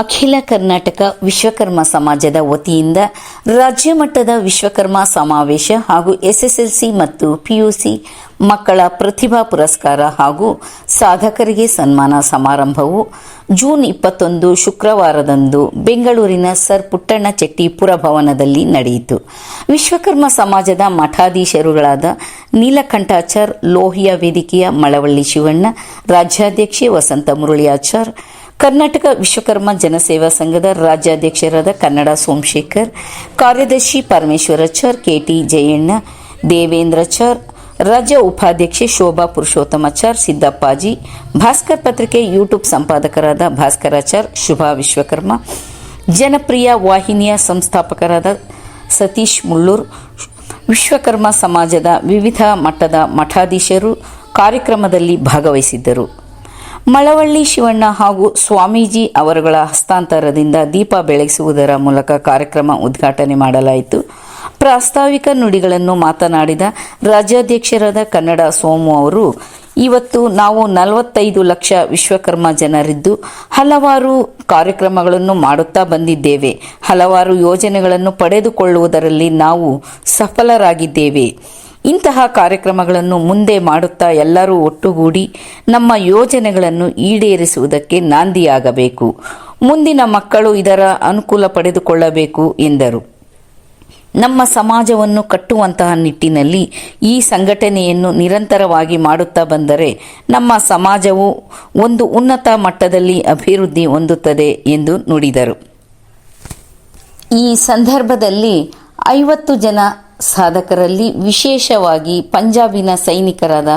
ಅಖಿಲ ಕರ್ನಾಟಕ ವಿಶ್ವಕರ್ಮ ಸಮಾಜದ ವತಿಯಿಂದ ರಾಜ್ಯ ಮಟ್ಟದ ವಿಶ್ವಕರ್ಮ ಸಮಾವೇಶ ಹಾಗೂ ಎಸ್ಎಸ್ಎಲ್ಸಿ ಮತ್ತು ಪಿಯುಸಿ ಮಕ್ಕಳ ಪ್ರತಿಭಾ ಪುರಸ್ಕಾರ ಹಾಗೂ ಸಾಧಕರಿಗೆ ಸನ್ಮಾನ ಸಮಾರಂಭವು ಜೂನ್ ಇಪ್ಪತ್ತೊಂದು ಶುಕ್ರವಾರದಂದು ಬೆಂಗಳೂರಿನ ಸರ್ ಪುಟ್ಟಣ್ಣ ಚೆಟ್ಟಿ ಪುರಭವನದಲ್ಲಿ ನಡೆಯಿತು. ವಿಶ್ವಕರ್ಮ ಸಮಾಜದ ಮಠಾಧೀಶರುಗಳಾದ ನೀಲಕಂಠಾಚಾರ್, ಲೋಹಿಯ ವೇದಿಕೆಯ ಮಳವಳ್ಳಿ ಶಿವಣ್ಣ, ರಾಜ್ಯಾಧ್ಯಕ್ಷೆ ವಸಂತ ಮುರಳಿಯಾಚಾರ್ ಕರ್ನಾಟಕ ವಿಶ್ವಕರ್ಮ ಜನಸೇವಾ ಸಂಘದ ರಾಜ್ಯಾಧ್ಯಕ್ಷರಾದ ಕನ್ನಡ ಸೋಮಶೇಖರ್, ಕಾರ್ಯದರ್ಶಿ ಪರಮೇಶ್ವರಾಚಾರ್ ಕೆಟಿ ಜಯಣ್ಣ ದೇವೇಂದ್ರಚಾರ್ ರಾಜ್ಯ ಉಪಾಧ್ಯಕ್ಷೆ ಶೋಭಾ ಪುರುಷೋತ್ತಮಾಚಾರ್ ಸಿದ್ದಪ್ಪಾಜಿ, ಭಾಸ್ಕರ್ ಪತ್ರಿಕೆ ಯೂಟ್ಯೂಬ್ ಸಂಪಾದಕರಾದ ಭಾಸ್ಕರಾಚಾರ್ ಶುಭಾ ವಿಶ್ವಕರ್ಮ, ಜನಪ್ರಿಯ ವಾಹಿನಿಯ ಸಂಸ್ಥಾಪಕರಾದ ಸತೀಶ್ ಮುಳ್ಳೂರ್, ವಿಶ್ವಕರ್ಮ ಸಮಾಜದ ವಿವಿಧ ಮಟ್ಟದ ಮಠಾಧೀಶರು ಕಾರ್ಯಕ್ರಮದಲ್ಲಿ ಭಾಗವಹಿಸಿದ್ದರು. ಮಳವಳ್ಳಿ ಶಿವಣ್ಣ ಹಾಗೂ ಸ್ವಾಮೀಜಿ ಅವರುಗಳ ಹಸ್ತಾಂತರದಿಂದ ದೀಪ ಬೆಳಗಿಸುವುದರ ಮೂಲಕ ಕಾರ್ಯಕ್ರಮ ಉದ್ಘಾಟನೆ ಮಾಡಲಾಯಿತು. ಪ್ರಾಸ್ತಾವಿಕ ನುಡಿಗಳನ್ನು ಮಾತನಾಡಿದ ರಾಜ್ಯಾಧ್ಯಕ್ಷರಾದ ಕನ್ನಡ ಸೋಮು ಅವರು, ಇವತ್ತು ನಾವು ನಲವತ್ತೈದು ಲಕ್ಷ ವಿಶ್ವಕರ್ಮ ಜನರಿದ್ದು ಹಲವಾರು ಕಾರ್ಯಕ್ರಮಗಳನ್ನು ಮಾಡುತ್ತಾ ಬಂದಿದ್ದೇವೆ. ಹಲವಾರು ಯೋಜನೆಗಳನ್ನು ಪಡೆದುಕೊಳ್ಳುವುದರಲ್ಲಿ ನಾವು ಸಫಲರಾಗಿದ್ದೇವೆ. ಇಂತಹ ಕಾರ್ಯಕ್ರಮಗಳನ್ನು ಮುಂದೆ ಮಾಡುತ್ತಾ ಎಲ್ಲರೂ ಒಟ್ಟುಗೂಡಿ ನಮ್ಮ ಯೋಜನೆಗಳನ್ನು ಈಡೇರಿಸುವುದಕ್ಕೆ ನಾಂದಿಯಾಗಬೇಕು. ಮುಂದಿನ ಮಕ್ಕಳು ಇದರ ಅನುಕೂಲ ಪಡೆದುಕೊಳ್ಳಬೇಕು, ಎಂದರು. ನಮ್ಮ ಸಮಾಜವನ್ನು ಕಟ್ಟುವಂತಹ ನಿಟ್ಟಿನಲ್ಲಿ ಈ ಸಂಘಟನೆಯನ್ನು ನಿರಂತರವಾಗಿ ಮಾಡುತ್ತಾ ಬಂದರೆ ನಮ್ಮ ಸಮಾಜವು ಒಂದು ಉನ್ನತ ಮಟ್ಟದಲ್ಲಿ ಅಭಿವೃದ್ಧಿ ಹೊಂದುತ್ತದೆ ಎಂದು ನುಡಿದರು. ಈ ಸಂದರ್ಭದಲ್ಲಿ ಐವತ್ತು ಜನ ಸಾಧಕರಲ್ಲಿ ವಿಶೇಷವಾಗಿ ಪಂಜಾಬಿನ ಸೈನಿಕರಾದ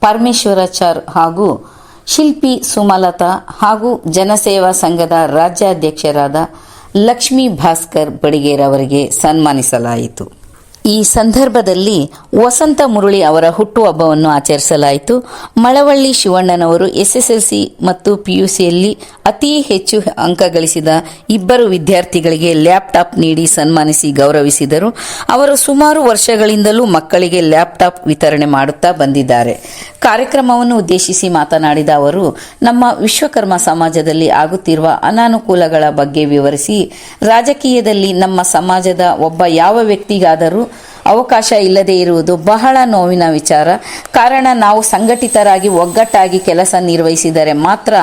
ಪರಮೇಶ್ವರಾಚಾರ್ ಹಾಗೂ ಶಿಲ್ಪಿ ಸುಮಲತಾ ಹಾಗೂ ಜನಸೇವಾ ಸಂಘದ ರಾಜ್ಯಾಧ್ಯಕ್ಷರಾದ ಲಕ್ಷ್ಮೀ ಭಾಸ್ಕರ್ ಬಡಿಗೇರ್ ಅವರಿಗೆ ಸನ್ಮಾನಿಸಲಾಯಿತು. ಈ ಸಂದರ್ಭದಲ್ಲಿ ವಸಂತ ಮುರುಳಿ ಅವರ ಹುಟ್ಟುಹಬ್ಬವನ್ನು ಆಚರಿಸಲಾಯಿತು. ಮಳವಳ್ಳಿ ಶಿವಣ್ಣನವರು ಎಸ್ಎಸ್ಎಲ್ಸಿ ಮತ್ತು ಪಿಯುಸಿಯಲ್ಲಿ ಅತಿ ಹೆಚ್ಚು ಅಂಕ ಗಳಿಸಿದ ಇಬ್ಬರು ವಿದ್ಯಾರ್ಥಿಗಳಿಗೆ ಲ್ಯಾಪ್ಟಾಪ್ ನೀಡಿ ಸನ್ಮಾನಿಸಿ ಗೌರವಿಸಿದರು. ಅವರು ಸುಮಾರು ವರ್ಷಗಳಿಂದಲೂ ಮಕ್ಕಳಿಗೆ ಲ್ಯಾಪ್ಟಾಪ್ ವಿತರಣೆ ಮಾಡುತ್ತಾ ಬಂದಿದ್ದಾರೆ. ಕಾರ್ಯಕ್ರಮವನ್ನು ಉದ್ದೇಶಿಸಿ ಮಾತನಾಡಿದ ಅವರು, ನಮ್ಮ ವಿಶ್ವಕರ್ಮ ಸಮಾಜದಲ್ಲಿ ಆಗುತ್ತಿರುವ ಅನಾನುಕೂಲಗಳ ಬಗ್ಗೆ ವಿವರಿಸಿ, ರಾಜಕೀಯದಲ್ಲಿ ನಮ್ಮ ಸಮಾಜದ ಒಬ್ಬ ಯಾವ ವ್ಯಕ್ತಿಗಾದರೂ ಅವಕಾಶ ಇಲ್ಲದೆ ಇರುವುದು ಬಹಳ ನೋವಿನ ವಿಚಾರ. ಕಾರಣ ನಾವು ಸಂಘಟಿತರಾಗಿ ಒಗ್ಗಟ್ಟಾಗಿ ಕೆಲಸ ನಿರ್ವಹಿಸಿದರೆ ಮಾತ್ರ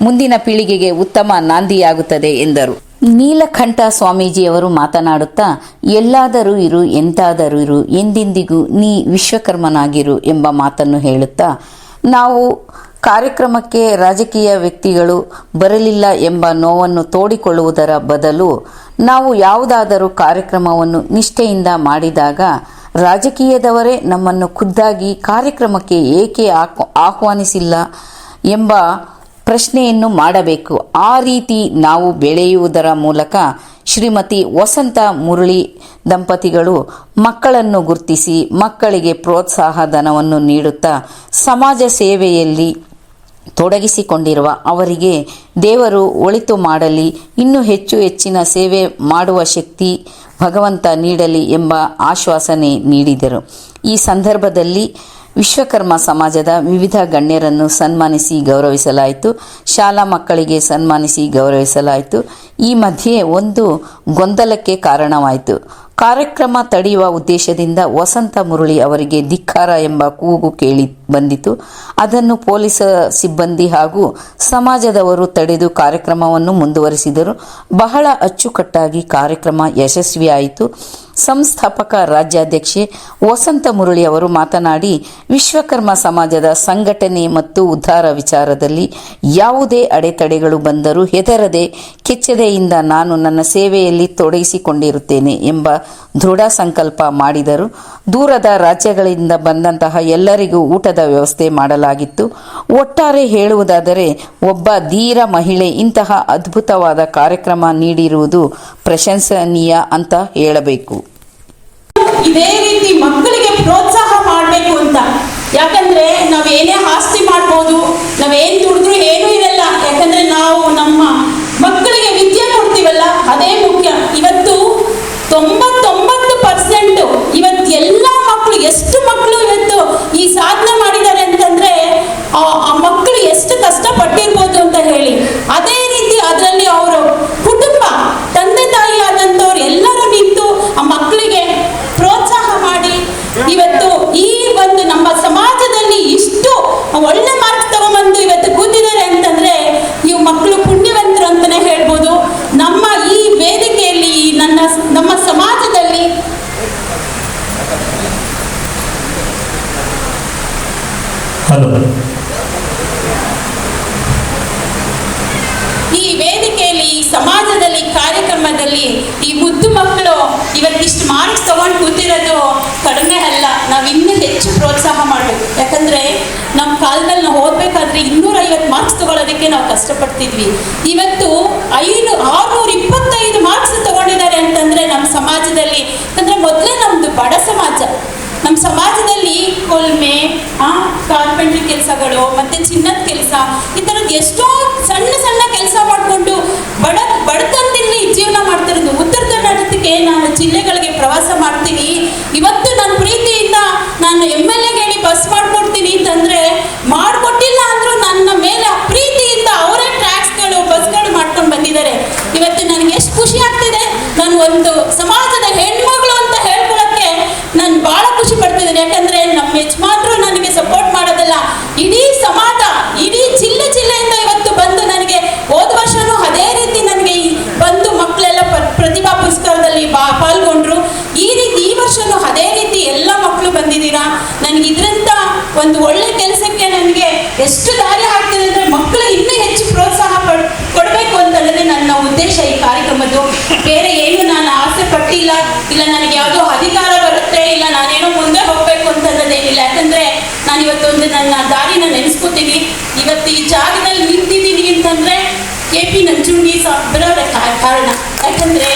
ಮುಂದಿನ ಪೀಳಿಗೆಗೆ ಉತ್ತಮ ನಾಂದಿಯಾಗುತ್ತದೆ ಎಂದರು. ನೀಲಕಂಠ ಸ್ವಾಮೀಜಿಯವರು ಮಾತನಾಡುತ್ತಾ, ಎಲ್ಲಾದರೂ ಇರು, ಎಂತಾದರೂ ಇರು, ಎಂದೆಂದಿಗೂ ನೀ ವಿಶ್ವಕರ್ಮನಾಗಿರು ಎಂಬ ಮಾತನ್ನು ಹೇಳುತ್ತಾ, ನಾವು ಕಾರ್ಯಕ್ರಮಕ್ಕೆ ರಾಜಕೀಯ ವ್ಯಕ್ತಿಗಳು ಬರಲಿಲ್ಲ ಎಂಬ ನೋವನ್ನು ತೋಡಿಕೊಳ್ಳುವುದರ ಬದಲು ನಾವು ಯಾವುದಾದರೂ ಕಾರ್ಯಕ್ರಮವನ್ನು ನಿಷ್ಠೆಯಿಂದ ಮಾಡಿದಾಗ ರಾಜಕೀಯದವರೇ ನಮ್ಮನ್ನು ಖುದ್ದಾಗಿ ಕಾರ್ಯಕ್ರಮಕ್ಕೆ ಏಕೆ ಆಹ್ವ- ಆಹ್ವಾನಿಸಿಲ್ಲ ಎಂಬ ಪ್ರಶ್ನೆಯನ್ನು ಮಾಡಬೇಕು. ಆ ರೀತಿ ನಾವು ಬೆಳೆಯುವುದರ ಮೂಲಕ ಶ್ರೀಮತಿ ವಸಂತ ಮುರಳಿ ದಂಪತಿಗಳು ಮಕ್ಕಳನ್ನು ಗುರುತಿಸಿ ಮಕ್ಕಳಿಗೆ ಪ್ರೋತ್ಸಾಹ ಧನವನ್ನು ನೀಡುತ್ತಾ ಸಮಾಜ ಸೇವೆಯಲ್ಲಿ ತೊಡಗಿಸಿಕೊಂಡಿರುವ ಅವರಿಗೆ ದೇವರು ಒಳಿತು ಮಾಡಲಿ, ಇನ್ನೂ ಹೆಚ್ಚು ಹೆಚ್ಚಿನ ಸೇವೆ ಮಾಡುವ ಶಕ್ತಿ ಭಗವಂತ ನೀಡಲಿ ಎಂಬ ಆಶ್ವಾಸನೆ ನೀಡಿದರು. ಈ ಸಂದರ್ಭದಲ್ಲಿ ವಿಶ್ವಕರ್ಮ ಸಮಾಜದ ವಿವಿಧ ಗಣ್ಯರನ್ನು ಸನ್ಮಾನಿಸಿ ಗೌರವಿಸಲಾಯಿತು. ಶಾಲಾ ಮಕ್ಕಳಿಗೆ ಸನ್ಮಾನಿಸಿ ಗೌರವಿಸಲಾಯಿತು. ಈ ಮಧ್ಯೆ ಒಂದು ಗೊಂದಲಕ್ಕೆ ಕಾರಣವಾಯಿತು. ಕಾರ್ಯಕ್ರಮ ತಡೆಯುವ ಉದ್ದೇಶದಿಂದ ವಸಂತ ಮುರಳಿ ಅವರಿಗೆ ಧಿಕ್ಕಾರ ಎಂಬ ಕೂಗು ಕೇಳಿ ಬಂದಿತು. ಅದನ್ನು ಪೊಲೀಸ ಸಿಬ್ಬಂದಿ ಹಾಗೂ ಸಮಾಜದವರು ತಡೆದು ಕಾರ್ಯಕ್ರಮವನ್ನು ಮುಂದುವರಿಸಿದರು. ಬಹಳ ಅಚ್ಚುಕಟ್ಟಾಗಿ ಕಾರ್ಯಕ್ರಮ ಯಶಸ್ವಿಯಾಯಿತು. ಸಂಸ್ಥಾಪಕ ರಾಜ್ಯಾಧ್ಯಕ್ಷೆ ವಸಂತ ಮುರಳಿ ಅವರು ಮಾತನಾಡಿ, ವಿಶ್ವಕರ್ಮ ಸಮಾಜದ ಸಂಘಟನೆ ಮತ್ತು ಉದ್ಧಾರ ವಿಚಾರದಲ್ಲಿ ಯಾವುದೇ ಅಡೆತಡೆಗಳು ಬಂದರೂ ಹೆದರದೆ, ಕೆಚ್ಚದೆಯಿಂದ ನಾನು ನನ್ನ ಸೇವೆಯಲ್ಲಿ ತೊಡಗಿಸಿಕೊಂಡಿರುತ್ತೇನೆ ಎಂಬ ದೃಢ ಸಂಕಲ್ಪ ಮಾಡಿದರು. ದೂರದ ರಾಜ್ಯಗಳಿಂದ ಬಂದಂತಹ ಎಲ್ಲರಿಗೂ ಊಟದ ವ್ಯವಸ್ಥೆ ಮಾಡಲಾಗಿತ್ತು. ಒಟ್ಟಾರೆ ಹೇಳುವುದಾದರೆ, ಒಬ್ಬ ಧೀರ ಮಹಿಳೆ ಇಂತಹ ಅದ್ಭುತವಾದ ಕಾರ್ಯಕ್ರಮ ನೀಡಿರುವುದು ಪ್ರಶಂಸನೀಯ ಅಂತ ಹೇಳಬೇಕು. ಇದೇ ರೀತಿ ಮಕ್ಕಳಿಗೆ ಪ್ರೋತ್ಸಾಹ ಮಾಡಬೇಕು ಅಂತ. ಯಾಕಂದ್ರೆ ನಾವು ಏನೇ ಆಸ್ತಿ ಮಾಡ್ಬೋದು ನಾವೇನು ದುಡಿದ್ರು ಏನು ಇರಲ್ಲ. ಯಾಕಂದ್ರೆ ನಾವು ನಮ್ಮ ಮಕ್ಕಳಿಗೆ ವಿದ್ಯೆ ಕೊಡ್ತೀವಲ್ಲ, ಅದೇ ಮುಖ್ಯ. ಇವತ್ತು ತೊಂಬತ್ತೊಂಬತ್ತು ಪರ್ಸೆಂಟ್ ಇವತ್ತು ಎಲ್ಲ ಮಕ್ಕಳು ಎಷ್ಟು ಮಕ್ಕಳು ಇವತ್ತು ಈ ಸಾಧನೆ ಮಾಡಿದ್ದಾರೆ ಅಂತಂದ್ರೆ, ಆ ಮಕ್ಕಳು ಎಷ್ಟು ಕಷ್ಟಪಟ್ಟಿರ್ಬೋದು ಅಂತ ಹೇಳಿ. ಅದೇ ರೀತಿ ಅದರಲ್ಲಿ ಅವರು ಕುಟುಂಬ, ತಂದೆ ತಾಯಿ ಆದಂಥವ್ರು ಎಲ್ಲರೂ ನಿಂತು ಆ ಮಕ್ಕಳು ಇವತ್ತು ಕಾರ್ಪೆಂಟ್ರಿ ಕೆಲಸಗಳು, ಮತ್ತೆ ಚಿನ್ನದ ಕೆಲಸ, ಈ ಥರದ್ದು ಎಷ್ಟೋ ಸಣ್ಣ ಸಣ್ಣ ಕೆಲಸ ಮಾಡಿಕೊಂಡು ಬಡ ಬಡತನದಲ್ಲಿ ಜೀವನ ಮಾಡ್ತಿರೋದು ಉತ್ತರ ಕರ್ನಾಟಕಕ್ಕೆ ನಾನು ಜಿಲ್ಲೆಗಳಿಗೆ ಪ್ರವಾಸ ಮಾಡ್ತೀನಿ. ಇವತ್ತು ನನ್ನ ಪ್ರೀತಿಯಿಂದ ನಾನು ಎಂ ಎಲ್ ಎಗೆ ಹೇಳಿ ಬಸ್ ಮಾಡ್ಕೊಡ್ತೀನಿ ಅಂತಂದ್ರೆ ಮಾಡ್ಕೊಟ್ಟಿಲ್ಲ ಅಂದ್ರೂ ನನ್ನ ಮೇಲೆ ಪ್ರೀತಿಯಿಂದ ಅವರೇ ಟ್ರ್ಯಾಕ್ಸ್ಗಳು, ಬಸ್ಗಳು ಮಾಡ್ಕೊಂಡು ಬಂದಿದ್ದಾರೆ. ಇವತ್ತು ನನಗೆ ಎಷ್ಟು ಖುಷಿ ಆಗ್ತಿದೆ. ನಾನು ಒಂದು ಸಮಾಜದ ಹೆಣ್ಮಗಳು ಅಂತ ಹೇಳ್ಕೊಳಕ್ಕೆ ನಾನು ಬಹಳ ಖುಷಿ ಪಡ್ತಿದ್ದೀನಿ. ಯಾಕಂದ್ರೆ ನಮ್ಮ ಯಜಮಾನ್ರು ನನಗೆ ಸಪೋರ್ಟ್ ಮಾಡೋದಲ್ಲ ಇಡೀ ಸಮಾಜ ಇಡೀ ಜಿಲ್ಲೆ ಜಿಲ್ಲೆಯಿಂದ ಇವತ್ತು ಬಂದು ನನಗೆ ಹೋದ ವರ್ಷನೂ ಅದೇ ರೀತಿ ನನಗೆ ಈ ಬಂದು ಮಕ್ಕಳೆಲ್ಲ ಪ- ಪ್ರತಿಭಾ ಪುರಸ್ಕಾರದಲ್ಲಿ ಬಾ ಪಾಲ್ಗೊಂಡ್ರು ಈ ರೀತಿ ಈ ವರ್ಷನೂ ಅದೇ ರೀತಿ ಎಲ್ಲ ಮಕ್ಕಳು ಬಂದಿದ್ದೀರಾ ನನಗೆ ಇದರಿಂದ ಒಂದು ಒಳ್ಳೆ ಕೆಲಸಕ್ಕೆ ನನಗೆ ಎಷ್ಟು ದಾರಿ ಆಗ್ತದೆ ಅಂದ್ರೆ ಮಕ್ಕಳು ಇನ್ನೂ ಹೆಚ್ಚು ಪ್ರೋತ್ಸಾಹ ಕೊಡಬೇಕು ಅಂತ ನನ್ನ ಉದ್ದೇಶ ಈ ಕಾರ್ಯಕ್ರಮದ್ದು. ಬೇರೆ ಏನು ನಾನು ಆಸೆ ಪಟ್ಟಿಲ್ಲ, ಇಲ್ಲ ನನಗೆ ಯಾವುದೋ ಅಧಿಕಾರ ಬರುತ್ತೆ, ಇಲ್ಲ ನಾನೇನೋ ಮುಂದೆ ಹೋಗ್ಬೇಕು ಅಂತ ಅನ್ನೋದೇನಿಲ್ಲ ಯಾಕಂದ್ರೆ ನಾನು ಇವತ್ತೊಂದು ನನ್ನ ದಾರಿನ ನೆನೆಸ್ಕೋತೀನಿ. ಇವತ್ತು ಈ ಜಾಗದಲ್ಲಿ ನಿಂತಿದ್ದೀನಿ ಅಂತಂದ್ರೆ ಕೆ ಪಿ ನಂಜುಂಡಿ ಸಾಬ್ರವರ ಕಾರಣ. ಯಾಕಂದ್ರೆ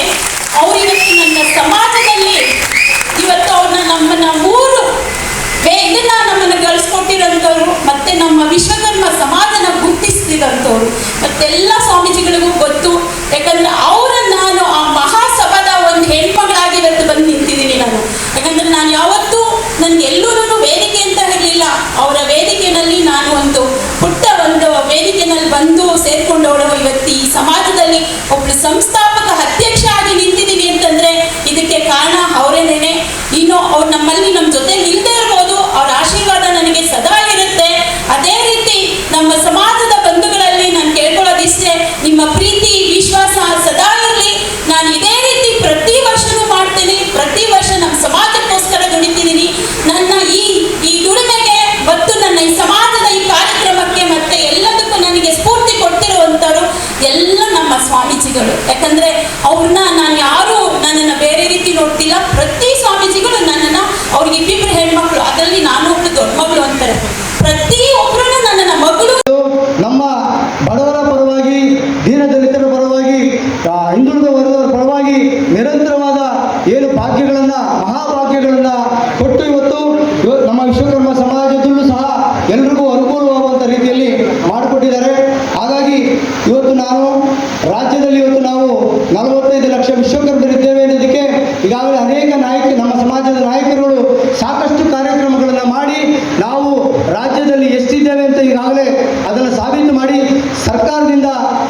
ಅವ್ರು ಇವತ್ತು ನನ್ನ ಸಮಾಜದಲ್ಲಿ, ಇವತ್ತು ಅವ್ರನ್ನ ನಮ್ಮನ್ನ ಮೂರು ಗಳಿಸ್ಕೊಟ್ಟಿರೋಂಥವ್ರು ಮತ್ತೆ ನಮ್ಮ ವಿಶ್ವಕರ್ಮ ಸಮಾಜನ ಗುರುತಿಸ್ತಿರೋಂಥವ್ರು ಮತ್ತೆಲ್ಲ ಸ್ವಾಮೀಜಿಗಳಿಗೂ ಗೊತ್ತು. ಯಾಕಂದ್ರೆ ಅವರನ್ನ ನಾನು ಆ ಮಹಾಸಭಾದ ಒಂದು ಹೆಣ್ಮಗಳಾಗಿ ಇವತ್ತು ಬಂದು ನಿಂತಿದ್ದೀನಿ ನಾನು. ಯಾಕಂದ್ರೆ ನಾನು ಯಾವತ್ತೂ ನನ್ಗೆ ಎಲ್ಲರೂ ವೇದಿಕೆ ಅಂತ ಇರಲಿಲ್ಲ. ಅವರ ವೇದಿಕೆನಲ್ಲಿ ನಾನು ಒಂದು ಪುಟ್ಟ ಒಂದು ವೇದಿಕೆನಲ್ಲಿ ಬಂದು ಸೇರ್ಕೊಂಡವಳು ಇವತ್ತು ಈ ಸಮಾಜದಲ್ಲಿ ಒಬ್ಳು ಸಂಸ್ಥಾಪಕ ಅಧ್ಯಕ್ಷ ಆಗಿ ನಿಂತಿದ್ದೀನಿ ಅಂತಂದ್ರೆ ಇದಕ್ಕೆ ಕಾರಣ ಅವರೇನೇನೆ. ಇನ್ನು ಅವ್ರು ನಮ್ಮಲ್ಲಿ ನಮ್ಮ ಜೊತೆ ನಿಲ್ದೇ ಇರ್ಬೋದು ಅವ್ರ ಆಶೀರ್ವಾದ ನನಗೆ ಸದಾ ಇರುತ್ತೆ ಅದೇ ರೀತಿ ನಮ್ಮ ಸಮಾಜದ ಬಂಧುಗಳಲ್ಲಿ ನಾನು ಕೇಳ್ಕೊಳ್ಳೋದಿಷ್ಟೇ ನಿಮ್ಮ ಪ್ರೀತಿ ವಿಶ್ವಾಸ ಸದಾ ಇರಲಿ ನಾನು ಇದೇ ರೀತಿ ಪ್ರತಿ ವರ್ಷನೂ ಮಾಡ್ತೀನಿ ಪ್ರತಿ ವರ್ಷ ನಮ್ಮ ಸಮಾಜಕ್ಕೋಸ್ಕರ ದುಡಿತಿದ್ದೀನಿ ನನ್ನ ಈ ಈ ದುಡಿಮೆಗೆ ಮತ್ತು ನನ್ನ ಈ ಸಮಾಜದ ಈ ಕಾರ್ಯಕ್ರಮಕ್ಕೆ ಮತ್ತೆ ಎಲ್ಲದಕ್ಕೂ ನನಗೆ ಸ್ಫೂರ್ತಿ ಕೊಡ್ತಿರುವಂಥವ್ರು ಎಲ್ಲ ನಮ್ಮ ಸ್ವಾಮೀಜಿಗಳು ಯಾಕಂದ್ರೆ ಅವ್ರನ್ನ ನಾನು ಯಾರು ನನ್ನನ್ನು ಬೇರೆ ರೀತಿ ನೋಡ್ತಿಲ್ಲ ಪ್ರತಿ ಸ್ವಾಮೀಜಿಗಳು ನನ್ನನ್ನು ಅವ್ರಿಗೆ ಇಬ್ಬಿಬ್ಬರು ಹೆಣ್ಮಕ್ಳು ಅದರಲ್ಲಿ ನಾನು ಒಬ್ಳು ದೊಡ್ಡ ಮಗಳು ಅಂತಾರೆ. ಪ್ರತಿ ಒಬ್ಬರು ನನ್ನ ಮಗಳು ನಮ್ಮ ಬಡವರ ಪರವಾಗಿ ದೀನದಲಿತರ ಪರವಾಗಿ ಆ, ಹಿಂದುಳಿದ ವರ್ಗದವರ ಪರವಾಗಿ ನಿರಂತರವಾದ ಏನು ಭಾಗ್ಯಗಳನ್ನ ಮಹಾಭಾಗ್ಯಗಳನ್ನ ಕೊಟ್ಟು ಇವತ್ತು ಇವ- ನಮ್ಮ ವಿಶ್ವಕರ್ಮ ಸಮಾಜದಲ್ಲೂ ಸಹ ಎಲ್ರಿಗೂ ಅನುಕೂಲವಾಗುವಂಥ ರೀತಿಯಲ್ಲಿ ಮಾಡಿಕೊಟ್ಟಿದ್ದಾರೆ ಹಾಗಾಗಿ ಇವತ್ತು ನಾನು ರಾಜ್ಯದಲ್ಲಿ ಇವತ್ತು ನಾವು ನಲವತ್ತೈದು ಲಕ್ಷ ವಿಶ್ವಕರ್ಮರಿದ್ದೇವೆ ಅನ್ನೋದಕ್ಕೆ ಈಗಾಗಲೇ ಅನೇಕ ನಾಯಕ ನಮ್ಮ ಸಮಾಜದ ನಾಯಕರುಗಳು ಸಾಕಷ್ಟು ಕಾರ್ಯಕ್ರಮಗಳನ್ನು ಮಾಡಿ ನಾವು ರಾಜ್ಯದಲ್ಲಿ ಎಷ್ಟಿದ್ದೇವೆ ಅಂತ ಈಗಾಗಲೇ ಅದನ್ನು ಸಾಬೀತು ಮಾಡಿ ಸರ್ಕಾರದಿಂದ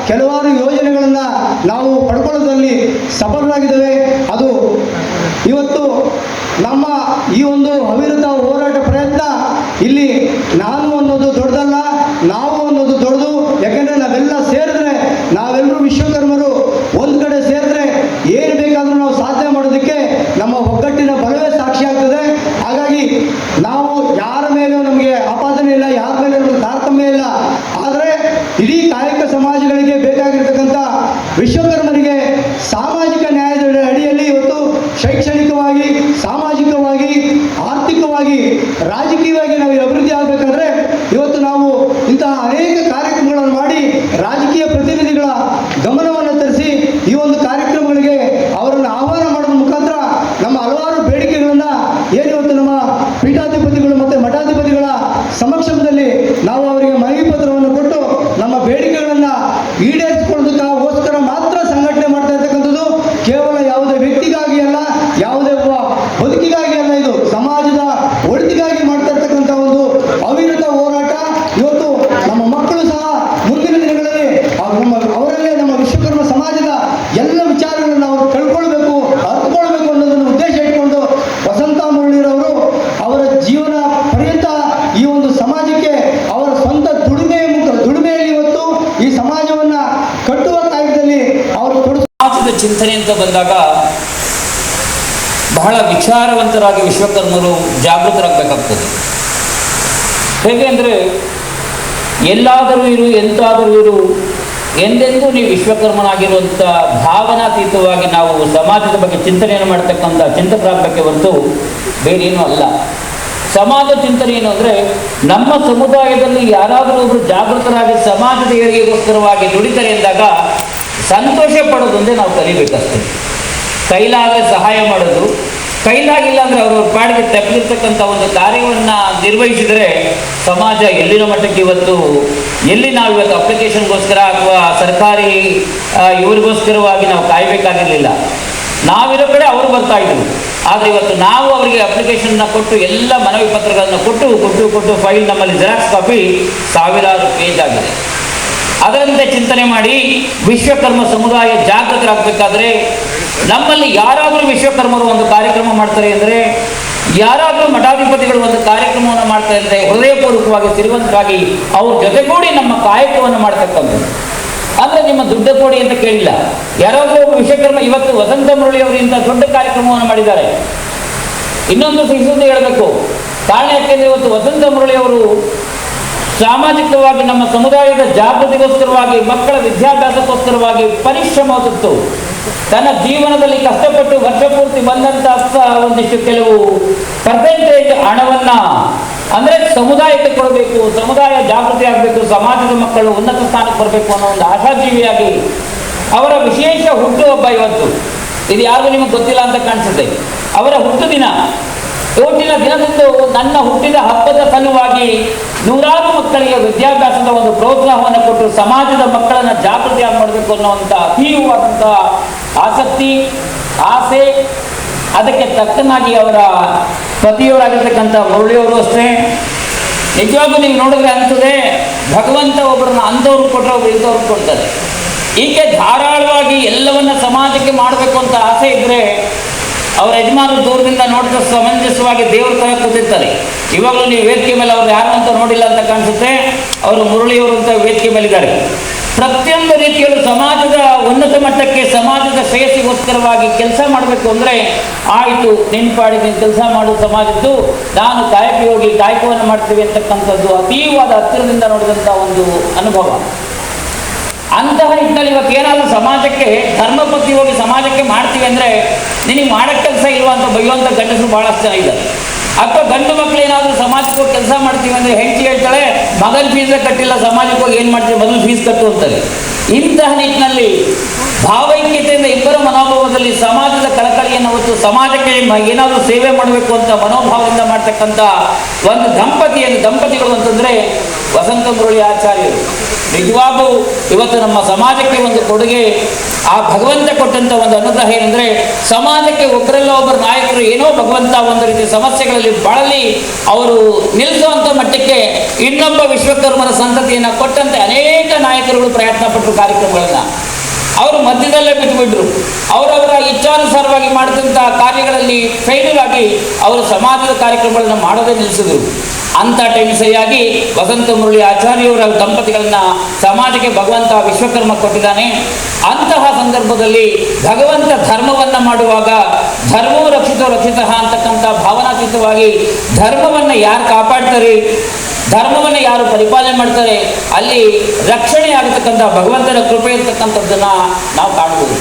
ಕೆಲವಾರು ಯೋಜನೆಗಳನ್ನು ನಾವು ಪಡ್ಕೊಳ್ಳೋದ್ರಲ್ಲಿ ಸಫಲರಾಗಿದ್ದೇವೆ ಅದು ಇವತ್ತು ನಮ್ಮ ಈ ಒಂದು ಅವಿರತ ಹೋರಾಟ ಪ್ರಯತ್ನ ಇಲ್ಲಿ ನಾನು ಅನ್ನೋದು ದೊಡ್ಡದಲ್ಲ ನಾವು ಅನ್ನೋದು ದೊಡ್ಡದು ಯಾಕೆಂದ್ರೆ ನಾವೆಲ್ಲ ಸೇರಿದ್ರೆ ನಾವೆಲ್ಲರೂ ವಿಶ್ವಕರ್ಮರು ಒಂದು ಕಡೆ ಸೇರಿದ್ರೆ ಏನು ಬೇಕಾದರೂ ನಾವು ಸಾಧನೆ ಮಾಡೋದಕ್ಕೆ ನಮ್ಮ ಒಗ್ಗಟ್ಟಿನ ಬಲವೇ ಸಾಕ್ಷಿ ಆಗ್ತದೆ ಹಾಗಾಗಿ ನಾವು ಯಾರ ಮೇಲೂ ನಮಗೆ ಆಪಾದನೆ ಇಲ್ಲ ಯಾರ ಮೇಲೆ ನಮಗೆ ತಾರತಮ್ಯ ಇಲ್ಲ ಆದರೆ ಇಡೀ ಕಾಯಕ ಸಮಾಜಗಳಿಗೆ ಬೇಕಾಗಿರ್ತಕ್ಕಂಥ ವಿಶ್ವಕರ್ಮರಿಗೆ ಸಾಮಾಜಿಕ ನ್ಯಾಯದ ಅಡಿಯಲ್ಲಿ ಇವತ್ತು ಶೈಕ್ಷಣಿಕವಾಗಿ ಸಾಮಾಜಿಕವಾಗಿ ಆರ್ಥಿಕವಾಗಿ ರಾಜಕೀಯವಾಗಿ ನಾವು ಅಭಿವೃದ್ಧಿ ಆಗಬೇಕಾದ್ರೆ ಇವತ್ತು ನಾವು ಇಂತಹ ಅನೇಕ ಕಾರ್ಯಕ್ರಮಗಳನ್ನು ಮಾಡಿ ರಾಜಕೀಯ ಪ್ರತಿನಿಧಿಗಳ ಗಮನವನ್ನು ತರಿಸಿ ಈ ಒಂದು ಕಾರ್ಯಕ್ರಮಗಳಿಗೆ ಅವರನ್ನು ಆಹ್ವಾನ ಮಾಡೋದ್ರ ಮುಖಾಂತರ ನಮ್ಮ ಹಲವಾರು ಬೇಡಿಕೆಗಳನ್ನು ಏನಿವತ್ತು ನಮ್ಮ ಪೀಠಾಧಿಪತಿಗಳು ಮತ್ತೆ ಮಠಾಧಿಪತಿಗಳ ಸಮಕ್ಷಮದಲ್ಲಿ ನಾವು ಅವರಿಗೆ ಮನವಿ ಪತ್ರವನ್ನು ಕೊಟ್ಟು ನಮ್ಮ ಬೇಡಿಕೆಗಳನ್ನು ಈಡೇರಿಸಿಕೊಳ್ಳೋದಕ್ಕೋಸ್ಕರ ಮಾತ್ರ ಸಂಘಟನೆ ಮಾಡ್ತಾ ಇರ್ತಕ್ಕಂಥದ್ದು ಕೇವಲ ಯಾವುದೇ ವ್ಯಕ್ತಿಗಾಗಿ ಅಲ್ಲ ಯಾವುದೇ ಒಬ್ಬ ಬದುಕಿಗಾಗಿ ಅಲ್ಲ ಇದು ಸಮಾಜದ ಒಳಿತಿಗಾಗಿ ಮಾಡ್ತಾ ಇರ್ತಕ್ಕಂಥ ಒಂದು ಅವಿರತ ಹೋರಾಟ ಇವತ್ತು ನಮ್ಮ ಮಕ್ಕಳು ಸಹ ಮುಂದಿನ ದಿನಗಳಲ್ಲಿ ಅವ್ರು ನಮ್ಮ ಅವರಲ್ಲೇ ನಮ್ಮ ವಿಶ್ವಕರ್ಮ ಸಮಾಜದ ಎಲ್ಲ ವಿಚಾರಗಳನ್ನು ಅವರು ತಿಳ್ಕೊಳ್ಬೇಕು ಅರ್ಥಕೊಳ್ಬೇಕು ಅನ್ನೋದನ್ನು ಉದ್ದೇಶ ಇಟ್ಕೊಂಡು ವಸಂತ ಮುರಳಿರವರು ಅವರ ಜೀವನ ಪರ್ಯಂತ ಈ ಒಂದು ಸಮಾಜಕ್ಕೆ ಅವರ ಸ್ವಂತ ದುಡಿಮೆ ಮುಖ- ದುಡಿಮೆಯಲ್ಲಿ ಇವತ್ತು ಈ ಸಮಾಜವನ್ನ ಕಟ್ಟುವ ಕಾರ್ಯದಲ್ಲಿ ಅವರು ತೊಡಗಿಸ ಸಮಾಜದ ಚಿಂತನೆ ಅಂತ ಬಂದಾಗ ಬಹಳ ವಿಚಾರವಂತರಾಗಿ ವಿಶ್ವಕರ್ಮರು ಜಾಗೃತರಾಗಬೇಕಾಗ್ತದೆ. ಹೇಗೆ ಅಂದರೆ, ಎಲ್ಲಾದರೂ ಇರು, ಎಂತಾದರೂ ಇರು, ಎಂದೆಂದೂ ನೀವು ವಿಶ್ವಕರ್ಮನಾಗಿರುವಂಥ ಭಾವನಾತೀತವಾಗಿ ನಾವು ಸಮಾಜದ ಬಗ್ಗೆ ಚಿಂತನೆಯನ್ನು ಮಾಡ್ತಕ್ಕಂಥ ಚಿಂತಕರಾಗಬೇಕೆ ಹೊರತು ಬೇರೇನೂ ಅಲ್ಲ. ಸಮಾಜ ಚಿಂತನೆ ಏನು ಅಂದರೆ, ನಮ್ಮ ಸಮುದಾಯದಲ್ಲಿ ಯಾರಾದರೂ ಒಬ್ಬರು ಜಾಗೃತರಾಗಿ ಸಮಾಜದ ಏಳಿಗೆಗೋಸ್ಕರವಾಗಿ ದುಡಿತಾರೆ ಎಂದಾಗ ಸಂತೋಷ ಪಡೋದೊಂದೇ ನಾವು ಕಲಿಬೇಕಷ್ಟೇ. ಕೈಲಾಗ ಸಹಾಯ ಮಾಡೋದು. ಕೈಲಾಗಿಲ್ಲ ಅಂದರೆ ಅವರು ಪಾಡಿಗೆ ತಪ್ಪಿರ್ತಕ್ಕಂಥ ಒಂದು ಕಾರ್ಯವನ್ನು ನಿರ್ವಹಿಸಿದರೆ ಸಮಾಜ ಎಲ್ಲಿನ ಮಟ್ಟಕ್ಕೆ ಇವತ್ತು, ಎಲ್ಲಿ ನಾವು ಇವತ್ತು ಅಪ್ಲಿಕೇಶನ್ಗೋಸ್ಕರ ಅಥವಾ ಸರ್ಕಾರಿ ಇವರಿಗೋಸ್ಕರವಾಗಿ ನಾವು ಕಾಯಬೇಕಾಗಿರಲಿಲ್ಲ. ನಾವಿರೋ ಕಡೆ ಅವರು ಬರ್ತಾ ಇದ್ರು. ಆದರೆ ಇವತ್ತು ನಾವು ಅವರಿಗೆ ಅಪ್ಲಿಕೇಶನ್ನ ಕೊಟ್ಟು ಎಲ್ಲ ಮನವಿ ಪತ್ರಗಳನ್ನು ಕೊಟ್ಟು ಕೊಟ್ಟು ಕೊಟ್ಟು ಫೈಲ್ ನಮ್ಮಲ್ಲಿ ಜೆರಾಕ್ಸ್ ಕಾಪಿ ಸಾವಿರಾರು ಪೇಜ್ ಆಗಿದೆ. ಅದರಂತೆ ಚಿಂತನೆ ಮಾಡಿ ವಿಶ್ವಕರ್ಮ ಸಮುದಾಯ ಜಾಗೃತರಾಗಬೇಕಾದ್ರೆ ನಮ್ಮಲ್ಲಿ ಯಾರಾದರೂ ವಿಶ್ವಕರ್ಮರು ಒಂದು ಕಾರ್ಯಕ್ರಮ ಮಾಡ್ತಾರೆ ಅಂದರೆ ಯಾರಾದರೂ ಮಠಾಧಿಪತಿಗಳು ಒಂದು ಕಾರ್ಯಕ್ರಮವನ್ನು ಮಾಡ್ತಾ ಇದ್ದರೆ ಹೃದಯಪೂರ್ವಕವಾಗಿ ತಿರುವಂತರಾಗಿ ಅವ್ರ ಜೊತೆಗೂಡಿ ನಮ್ಮ ಕಾಯಕವನ್ನು ಮಾಡ್ತಕ್ಕಂಥದ್ದು. ಅಂದರೆ ನಿಮ್ಮ ದುಡ್ಡ ಕೊಡಿ ಅಂತ ಕೇಳಿಲ್ಲ. ಯಾರಾದರೂ ಒಬ್ಬ ವಿಶ್ವಕರ್ಮ ಇವತ್ತು ವಸಂತ ಮುರಳಿ ಅವರು ದೊಡ್ಡ ಕಾರ್ಯಕ್ರಮವನ್ನು ಮಾಡಿದ್ದಾರೆ. ಇನ್ನೊಂದು ಸಿಹಿಸುದ್ದಿ ಹೇಳಬೇಕು. ಕಾರಣ ಯಾಕೆಂದರೆ ಇವತ್ತು ವಸಂತ ಮುರಳಿ ಅವರು ಸಾಮಾಜಿಕವಾಗಿ ನಮ್ಮ ಸಮುದಾಯದ ಜಾಗೃತಿಗೋಸ್ಕರವಾಗಿ, ಮಕ್ಕಳ ವಿದ್ಯಾಭ್ಯಾಸಕ್ಕೋಸ್ಕರವಾಗಿ ಪರಿಶ್ರಮ ತನ್ನ ಜೀವನದಲ್ಲಿ ಕಷ್ಟಪಟ್ಟು ವರ್ಷ ಪೂರ್ತಿ ಬಂದಂತಹ ಒಂದಿಷ್ಟು ಕೆಲವು ಪರ್ಸೆಂಟೇಜ್ ಹಣವನ್ನ ಅಂದ್ರೆ ಸಮುದಾಯಕ್ಕೆ ಕೊಡಬೇಕು, ಸಮುದಾಯ ಜಾಗೃತಿ ಆಗಬೇಕು, ಸಮಾಜದ ಮಕ್ಕಳು ಉನ್ನತ ಸ್ಥಾನಕ್ಕೆ ಬರಬೇಕು ಅನ್ನೋ ಒಂದು ಆಶಾಜೀವಿಯಾಗಿ ಅವರ ವಿಶೇಷ ಹುಟ್ಟುಹಬ್ಬ ಇವತ್ತು. ಇದು ಯಾರಿಗೂ ನಿಮಗೆ ಗೊತ್ತಿಲ್ಲ ಅಂತ ಕಾಣಿಸುತ್ತೆ. ಅವರ ಹುಟ್ಟು ದಿನ. ಇವತ್ತಿನ ದಿನದಂದು ನನ್ನ ಹುಟ್ಟಿದ ಹಬ್ಬದ ಸಲುವಾಗಿ ನೂರಾರು ಮಕ್ಕಳಿಗೆ ವಿದ್ಯಾಭ್ಯಾಸದ ಒಂದು ಪ್ರೋತ್ಸಾಹವನ್ನು ಕೊಟ್ಟು ಸಮಾಜದ ಮಕ್ಕಳನ್ನು ಜಾಗೃತಿಯಾಗಿ ಮಾಡಬೇಕು ಅನ್ನುವಂಥ ತೀವ್ರವಾದಂಥ ಆಸಕ್ತಿ, ಆಸೆ, ಅದಕ್ಕೆ ತಕ್ಕನಾಗಿ ಅವರ ಪತಿಯವರಾಗಿರ್ತಕ್ಕಂಥ ಮುರಳಿಯವರು ಅಷ್ಟೇ. ನಿಜವಾಗೂ ನೀವು ನೋಡಿದ್ರೆ ಅನ್ಸದೆ ಭಗವಂತ ಒಬ್ಬರನ್ನ ಅಂಥವ್ರು ಕೊಟ್ಟರೆ ಒಬ್ರು ಇಂಥವ್ರು ಕೊಡ್ತಾರೆ. ಈಕೆ ಧಾರಾಳವಾಗಿ ಎಲ್ಲವನ್ನ ಸಮಾಜಕ್ಕೆ ಮಾಡಬೇಕು ಅಂತ ಆಸೆ ಇದ್ರೆ ಅವರ ಯಜಮಾನರು ದೂರದಿಂದ ನೋಡಿದ ಸಮಂಜಸವಾಗಿ ದೇವ್ರ ತರ ಕೂತಿರ್ತಾರೆ. ಇವಾಗಲೂ ನೀವು ವೇದಿಕೆ ಮೇಲೆ ಅವ್ರು ಯಾರು ಅಂತ ನೋಡಿಲ್ಲ ಅಂತ ಕಾಣಿಸುತ್ತೆ. ಅವರು ಮುರಳಿಯವರು ಅಂತ ವೇದಿಕೆ ಮೇಲಿದ್ದಾರೆ. ಪ್ರತಿಯೊಂದು ರೀತಿಯಲ್ಲೂ ಸಮಾಜದ ಉನ್ನತ ಮಟ್ಟಕ್ಕೆ ಸಮಾಜದ ಶ್ರೇಯಸ್ಸಿಗೋಸ್ಕರವಾಗಿ ಕೆಲಸ ಮಾಡಬೇಕು ಅಂದರೆ ಆಯಿತು, ನೆನಪಾಡಿ ನೀನು ಕೆಲಸ ಮಾಡು ಸಮಾಜದ್ದು. ನಾನು ಕಾಯಕಿ ಹೋಗಿ ಕಾಯಕವನ್ನು ಮಾಡ್ತೀವಿ ಅಂತಕ್ಕಂಥದ್ದು ಅತೀವಾದ ಹತ್ತಿರದಿಂದ ನೋಡಿದಂಥ ಒಂದು ಅನುಭವ. ಅಂತಹ ನಿಟ್ಟಿನಲ್ಲಿ ಇವತ್ತು ಏನಾದರೂ ಸಮಾಜಕ್ಕೆ ಧರ್ಮಪತಿ ಹೋಗಿ ಸಮಾಜಕ್ಕೆ ಮಾಡ್ತೀವಿ ಅಂದರೆ ನಿನಗೆ ಮಾಡಕ್ಕೆ ಕೆಲಸ ಇಲ್ವಾ ಅಂತ ಬೈಯುವಂಥ ಗಂಡಸರು ಭಾಳಷ್ಟು ಇದ್ದಾರೆ. ಅಥವಾ ಗಂಡು ಮಕ್ಕಳು ಏನಾದರೂ ಸಮಾಜಕ್ಕೆ ಹೋಗಿ ಕೆಲಸ ಮಾಡ್ತೀವಿ ಅಂದರೆ ಹೆಂಡತಿ ಹೇಳ್ತಾಳೆ, ಮಗನ ಫೀಸೇ ಕಟ್ಟಿಲ್ಲ, ಸಮಾಜಕ್ಕೆ ಹೋಗಿ ಏನು ಮಾಡ್ತೀವಿ ಮೊದಲು ಫೀಸ್ ಕಟ್ಟು ಅಂತಾರೆ. ಇಂತಹ ನಿಟ್ಟಿನಲ್ಲಿ ಭಾವೈಕ್ಯತೆಯಿಂದ ಇಬ್ಬರ ಮನೋಭಾವದಲ್ಲಿ ಸಮಾಜದ ಕಳಕಳಿಯನ್ನು ಹೊತ್ತು ಸಮಾಜಕ್ಕೆ ಏನಾದರೂ ಸೇವೆ ಮಾಡಬೇಕು ಅಂತ ಮನೋಭಾವದಿಂದ ಮಾಡ್ತಕ್ಕಂಥ ಒಂದು ದಂಪತಿಯನ್ನು ದಂಪತಿಗಳು ಅಂತಂದರೆ ವಸಂತ ಮುರಳಿ ಆಚಾರ್ಯರು. ನಿಜವಾಗೂ ಇವತ್ತು ನಮ್ಮ ಸಮಾಜಕ್ಕೆ ಒಂದು ಕೊಡುಗೆ, ಆ ಭಗವಂತ ಕೊಟ್ಟಂತ ಒಂದು ಅನುಗ್ರಹ ಏನಂದ್ರೆ ಸಮಾಜಕ್ಕೆ ಒಬ್ಬರೆಲ್ಲ ಒಬ್ಬರು ನಾಯಕರು ಏನೋ ಭಗವಂತ ಒಂದು ರೀತಿ ಸಮಸ್ಯೆಗಳಲ್ಲಿ ಬಳಲಿ, ಅವರು ನಿಲ್ಲಿಸುವಂತ ಮಟ್ಟಕ್ಕೆ ಇನ್ನೊಬ್ಬ ವಿಶ್ವಕರ್ಮರ ಸಂತತಿಯನ್ನು ಕೊಟ್ಟಂತೆ ಅನೇಕ ನಾಯಕರುಗಳು ಪ್ರಯತ್ನ ಪಟ್ಟರು ಕಾರ್ಯಕ್ರಮಗಳನ್ನ. ಅವರು ಮಧ್ಯದಲ್ಲೇ ಬಿಟ್ಟುಬಿಟ್ರು ಅವರವರ ಇಚ್ಛಾನುಸಾರವಾಗಿ ಮಾಡಿದಂಥ ಕಾರ್ಯಗಳಲ್ಲಿ ಫೇಲ್ಯೂರ್ ಆಗಿ ಅವರು ಸಮಾಜದ ಕಾರ್ಯಕ್ರಮಗಳನ್ನು ಮಾಡೋದೇ ನಿಲ್ಲಿಸಿದರು. ಅಂಥ ಟೈಮ್ ಸರಿಯಾಗಿ ವಸಂತ ಮುರಳಿ ಆಚಾರ್ಯವರ ದಂಪತಿಗಳನ್ನ ಸಮಾಜಕ್ಕೆ ಭಗವಂತ ವಿಶ್ವಕರ್ಮ ಕೊಟ್ಟಿದ್ದಾನೆ. ಅಂತಹ ಸಂದರ್ಭದಲ್ಲಿ ಭಗವಂತ ಧರ್ಮವನ್ನ ಮಾಡುವಾಗ ಧರ್ಮವು ರಕ್ಷಿತೋ ರಕ್ಷಿತ ಅಂತಕ್ಕಂಥ ಭಾವನಾತೀತವಾಗಿ ಧರ್ಮವನ್ನ ಯಾರು ಕಾಪಾಡ್ತಾರೆ? ಧರ್ಮವನ್ನು ಯಾರು ಪರಿಪಾಲನೆ ಮಾಡ್ತಾರೆ ಅಲ್ಲಿ ರಕ್ಷಣೆ ಆಗತಕ್ಕಂಥ ಭಗವಂತನ ಕೃಪೆ ಇರ್ತಕ್ಕಂಥದ್ದನ್ನ ನಾವು ಕಾಣಬಹುದು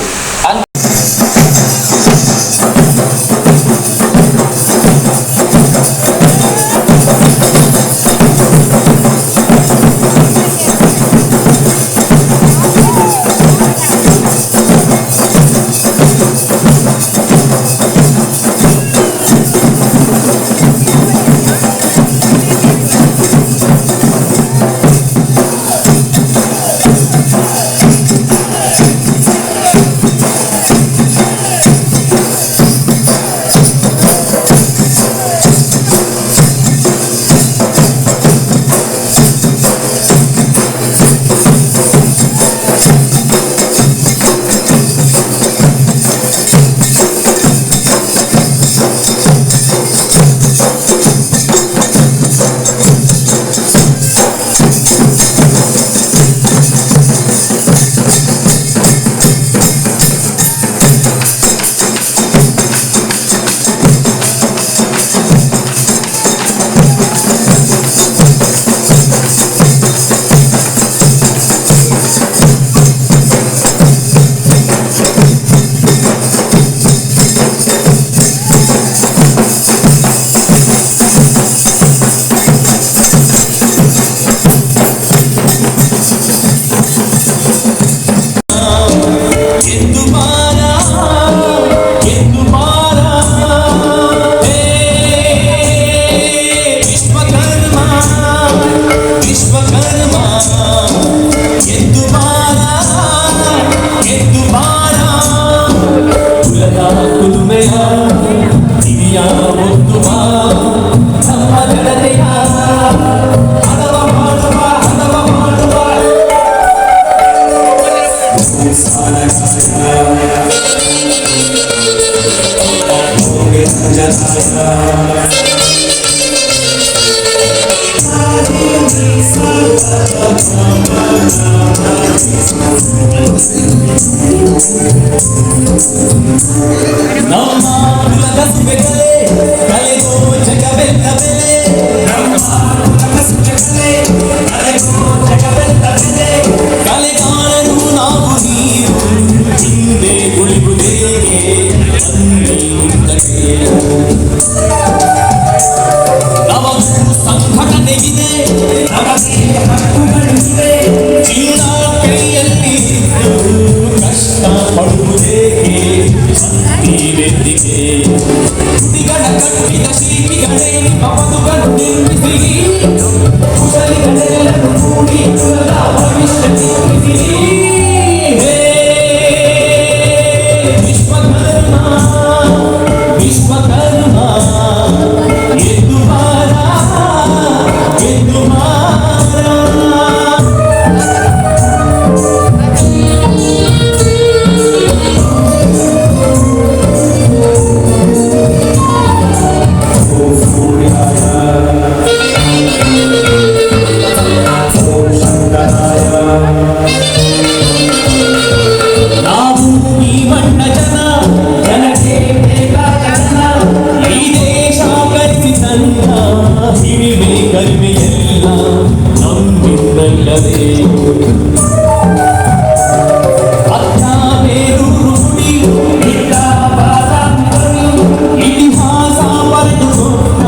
ಇತಿಹಾಸ ಬರೆದುಕೊಂಡ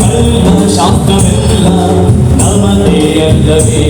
ಕಲ್ಲ ಶಾಸ್ತ್ರವೆಲ್ಲ ನಮದೇ ಅಲ್ಲವೇ